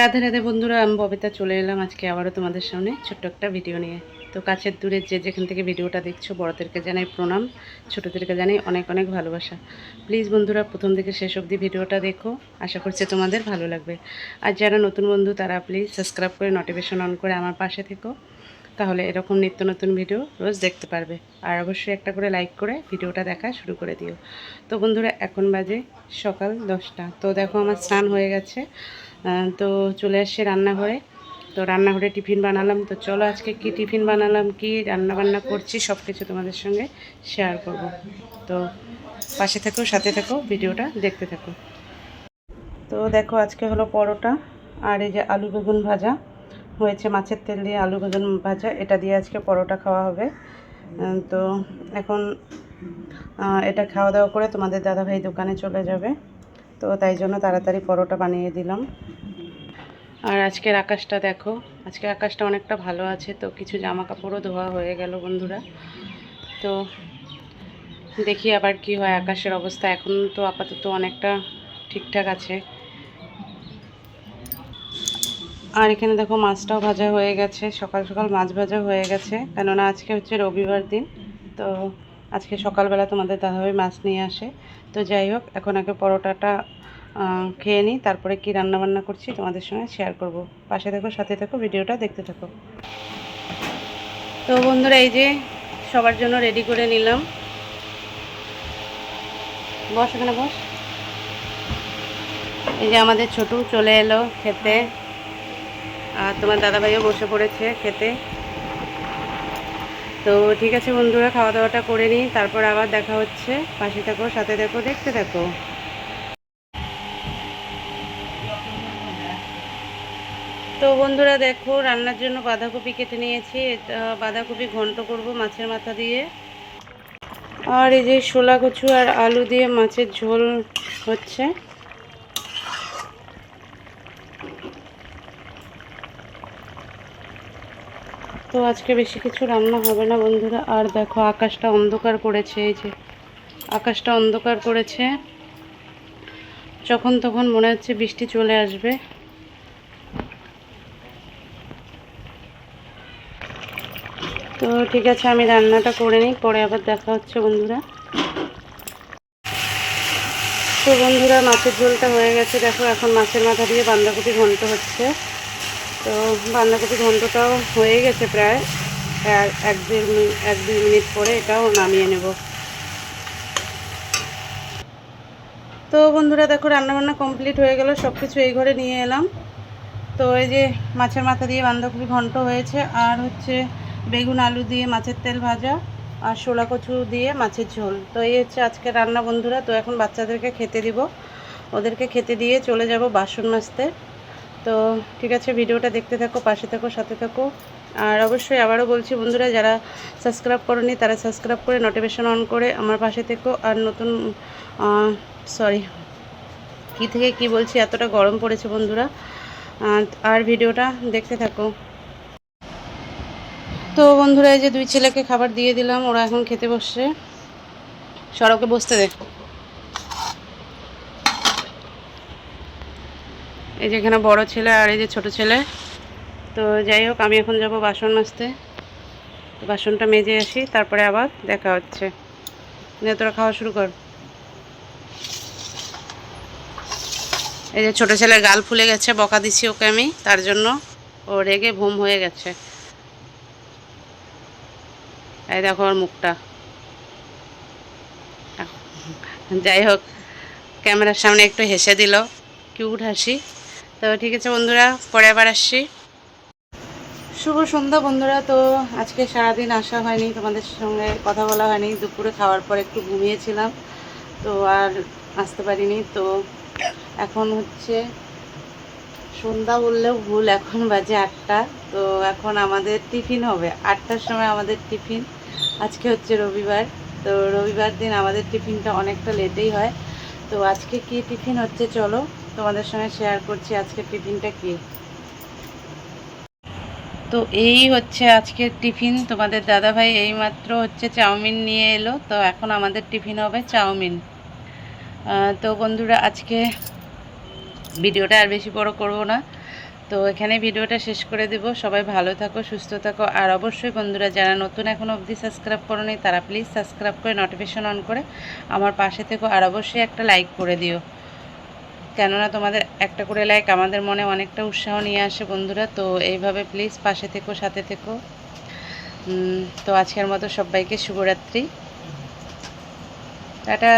রাধে রাধে বন্ধুরা, আমি ববিতা চলে এলাম আজকে আবারও তোমাদের সামনে ছোট্ট একটা ভিডিও নিয়ে। তো কাছের দূরে যে যেখান থেকে ভিডিওটা দেখছ, বড়দেরকে জানাই প্রণাম, ছোটোদেরকে জানাই অনেক অনেক ভালোবাসা। প্লিজ বন্ধুরা, প্রথম থেকে শেষ অবধি ভিডিওটা দেখো, আশা করছি তোমাদের ভালো লাগবে। আর যারা নতুন বন্ধু, তারা প্লিজ সাবস্ক্রাইব করে নোটিফিকেশন অন করে আমার পাশে থেকো, তাহলে এরকম নিত্য নতুন ভিডিও রোজ দেখতে পারবে। আর অবশ্যই একটা করে লাইক করে ভিডিওটা দেখা শুরু করে দিও। তো বন্ধুরা, এখন বাজে সকাল দশটা। তো দেখো আমার স্নান হয়ে গেছে। তো চলে আসছে রান্নাঘরে। তো রান্নাঘরে টিফিন বানালাম। তো চলো আজকে কি টিফিন বানালাম, কি রান্না বান্না করছি সব কিছু তোমাদের সঙ্গে শেয়ার করব। তো পাশে থেকো, সাথে থেকো, ভিডিওটা দেখতে থাকো। তো দেখো, আজকে হলো পরোটা আর এই যে আলু বেগুন ভাজা। হয়েছে মাছের তেল দিয়ে আলু বেগুন ভাজা। এটা দিয়ে আজকে পরোটা খাওয়া হবে। তো এখন এটা খাওয়া দাওয়া করে তোমাদের দাদাভাই দোকানে চলে যাবে। তো তাই জন্য তাড়াতাড়ি পরোটা বানিয়ে দিলাম। আর আজকের আকাশটা দেখো আজকে আকাশটা অনেকটা ভালো আছে তো কিছু জামা কাপড়ও ধোয়া হয়ে গেল বন্ধুরা। তো দেখি আবার কি হয় আকাশের অবস্থা, এখন তো আপাতত অনেকটা ঠিকঠাক আছে। আর এখানে দেখো মাছটাও ভাজা হয়ে গেছে, সকাল সকাল মাছ ভাজা হয়ে গেছে, কেননা আজকে হচ্ছে রবিবার দিন, তো আজকে সকালবেলা তোমাদের দাদাভাই মাছ নিয়ে আসে। তো যাই হোক, এখন আগে পরোটাটা খেয়ে নিই, তারপরে কি রান্না বান্না করছি তোমাদের সঙ্গে শেয়ার করব। পাশে থেকো, সাথে থেকো, ভিডিওটা দেখতে থাকো। তো বন্ধুরা, এই যে সবার জন্য রেডি করে নিলাম। বস এখানে, বস। এই যে আমাদের ছোটু চলে এলো খেতে। আর তোমার দাদাভাইও বসে পড়েছে খেতে। তো ঠিক আছে বন্ধুরা, খাওয়া দাওয়াটা করে নিই, তারপর আবার দেখা হচ্ছে। পাশে থাকো, সাথে থাকো, দেখতে থাকো। তো বন্ধুরা দেখো, রান্নার জন্য বাঁধাকপি কেটে নিয়েছি। এটা বাঁধাকপি ঘন্ট করব মাছের মাথা দিয়ে। আর এই যে শোলা কচু আর আলু দিয়ে মাছের ঝোল হচ্ছে। তো আজকে বেশি কিছু রান্না হবে না বন্ধুরা। আর দেখো, আকাশটা অন্ধকার করেছে, এই যে আকাশটা অন্ধকার করেছে। যখন তখন মনে হচ্ছে বৃষ্টি চলে আসবে। তো ঠিক আছে, আমি রান্নাটা করে নিই, পরে আবার দেখা হচ্ছে বন্ধুরা। তো বন্ধুরা, মাছের ঝোলটা হয়ে গেছে। দেখো, এখন মাছের মাথা দিয়ে বাঁধাকপি ঘন্ট হচ্ছে। তো বাঁধাকপি ঘন্টটাও হয়ে গেছে প্রায়। এক দেড় মিনিট এক দুই মিনিট পরে এটাও নামিয়ে নেব। তো বন্ধুরা, দেখো, রান্নাবান্না কমপ্লিট হয়ে গেল। সব কিছু এই ঘরে নিয়ে এলাম। তো এই যে মাছের মাথা দিয়ে বাঁধাকপি ঘন্ট হয়েছে, আর হচ্ছে বেগুন আলু দিয়ে মাছের তেল ভাজা আর শোলা কচু দিয়ে মাছের ঝোল। তো এই হচ্ছে আজকে রান্না বন্ধুরা। তো এখন বাচ্চাদেরকে খেতে দিব। ওদেরকে খেতে দিয়ে চলে যাব বাসন মাজতে। তো ঠিক আছে, ভিডিওটা দেখতে থাকো, পাশে থাকো, সাথে থাকো। আর অবশ্যই আবারও বলছি বন্ধুরা, যারা সাবস্ক্রাইব করনি, তারা সাবস্ক্রাইব করে নোটিফিকেশন অন করে আমার পাশে থেকো। আর নতুন সরি কী থেকে কি বলছি, এতটা গরম পড়েছে বন্ধুরা। আর ভিডিওটা দেখতে থাকো। তো বন্ধুরা, এই যে দুই ছেলেকে খাবার দিয়ে দিলাম, ওরা এখন খেতে বসছে। সড়কে বসতে দেখ এই যে এখানে বড় ছেলে আর এই যে ছোট ছেলে। তো যাই হোক, আমি এখন যাব বাসন মাজতে। বাসনটা মেজে আসি, তারপরে আবার দেখা হচ্ছে। তোরা খাওয়া শুরু কর। এই যে ছোট ছেলের গাল ফুলে গেছে, বকা দিছি ওকে আমি, তার জন্য। ও রেগে ভুম হয়ে গেছে। এই দেখো মুখটা। যাই হোক, ক্যামেরার সামনে একটু হেসে দিল। কিউট হাসি। তো ঠিক আছে বন্ধুরা, পরে আবার আসছি। শুভ সন্ধ্যা বন্ধুরা। তো আজকে সারাদিন আসা হয়নি, তোমাদের সঙ্গে কথা বলা হয়নি। দুপুরে খাওয়ার পর একটু ঘুমিয়েছিলাম। তো আর আসতে পারিনি। তো এখন হচ্ছে সন্ধ্যা বললেও ভুল, এখন বাজে আটটা। তো এখন আমাদের টিফিন হবে। আটটার সময় আমাদের টিফিন। আজকে হচ্ছে রবিবার। তো রবিবার দিন আমাদের টিফিনটা অনেকটা লেটেই হয়। তো আজকে কি টিফিন হচ্ছে চলো, তোমাদের সঙ্গে শেয়ার করছি আজকে টিফিনটা কি। তো এই হচ্ছে আজকের টিফিন। তোমাদের দাদাভাই এইমাত্র হচ্ছে চাউমিন নিয়ে এলো। তো এখন আমাদের টিফিন হবে চাউমিন। তো বন্ধুরা, আজকে ভিডিওটা আর বেশি বড় করব না। তো এখানে ভিডিওটা শেষ করে দেব। সবাই ভালো থাকো, সুস্থ থাকো। আর অবশ্যই বন্ধুরা, যারা নতুন এখনও অবধি সাবস্ক্রাইব করোনি, তারা প্লিজ সাবস্ক্রাইব করে নোটিফিকেশন অন করে আমার পাশে থেকো। আর অবশ্যই একটা লাইক করে দিও। কেননা তোমাদের একটা করে লাইক আমাদের মনে অনেকটা উৎসাহ নিয়ে আসে বন্ধুরা। তো এইভাবে প্লিজ পাশে থেকো, সাথে থেকো। তো আজকের মতো সবাইকে শুভরাত্রি। টাটা।